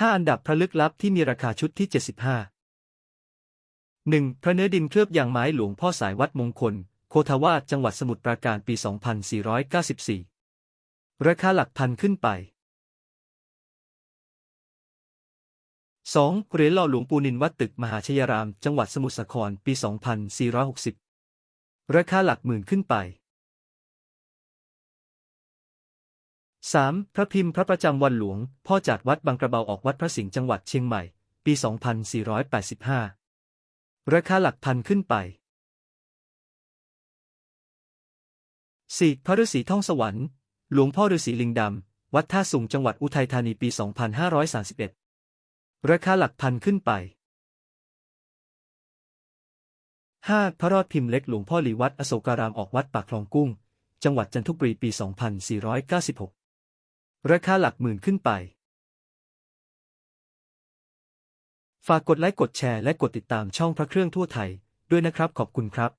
5 อันดับพระลึกลับที่มีราคาชุดที่ 75 1. พระเนื้อดินเคลือบยางไม้หลวงพ่อสายวัดมงคล โคทาวาสจังหวัดสมุทรปราการปี 2494 ราคาหลักพันขึ้นไป 2. เหรียญหล่อหลวงปูนินวัดตึกมหาชยราม จังหวัดสมุทรสาครปี 2460 ราคาหลักหมื่นขึ้นไป 3. พระพิมพ์พระประจำวันหลวง พ่อจากวัดบางกระเบาออกวัดพระสิงห์จังหวัดเชียงใหม่ ปี 2485 ราคาหลักพันขึ้นไป 4. พระฤาษีท่องสวรรค์ หลวงพ่อฤาษีลิงดำ วัดท่าสุงจังหวัดอุทัยธานีปี 2531 ราคาหลักพันขึ้นไป 5. พระรอดพิมพ์เล็กหลวงพ่อหลีวัดอโศการามออกวัดปากคลองกุ้ง จังหวัดจันทบุรีปี 2496 ราคาหลักหมื่นขึ้นไป ฝากกดไลค์กดแชร์และกดติดตามช่องพระเครื่องทั่วไทยด้วยนะครับขอบคุณครับ